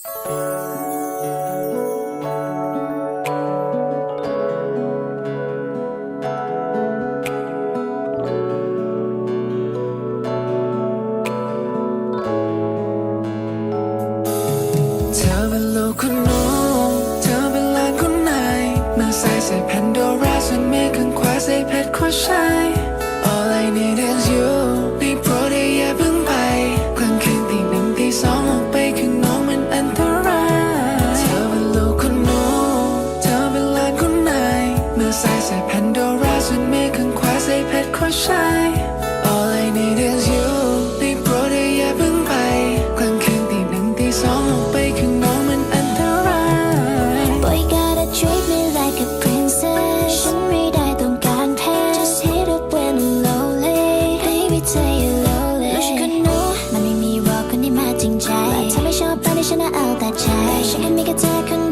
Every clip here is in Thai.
เธอเป็นลูกคุณหนูเธอเป็นหลานคุณนายเมื่อใส่ใส่แพนโดราส่วนเมฆข้างขวาใส่เพชรขวาใช้ายเมื่อใส่ใส่แพนโดราส่วนเมฆข้างขวาใส่เพชรขวาใช้ All I need is you ได้โปรดได้อย่าเพิ่งไป กลางคืนตีหนึ่งตีสองออกไปข้างนอกมันอันตราย Boy gotta treat me like a princess ฉันไม่ได้ต้องการแพ้ Just hit up when I'm lonely Baby เธออย่า lonely รู้ฉันก็รู้มันไม่มีหรอกคนที่มาจริงใจเธอไม่ชอบตอนที่ฉันน่ะเอาแต่ใจฉันก็มีแค่เธอคน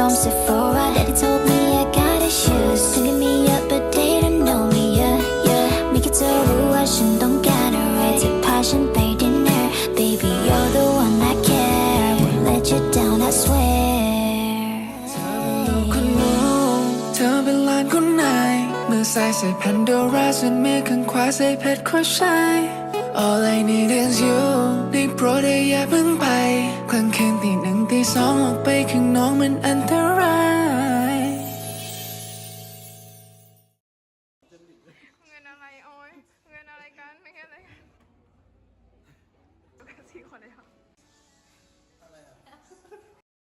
from Sephora Daddy told me I got issues Thinking me up but they don't know me yeah yeah ไม่คิดเธอรู้ว่าฉันต้องการอะไรจะพาฉันไป dinner Baby you're the one I care Won't let you down I swear คุณหนูเธอเป็นหลานคุณนายเมื่อใส่ใส่แพนโดราส่วนเมฆข้างขวาใส่เพชรขวาใช้ All I need is you ได้โปรดได้อย่าเพิ่ง ง สองออกไปข้างนอกมันอันตรายเงินอะไรโอ้ยเงินอะไรกันไม่เงินอะไรกันสี่คนเลยครั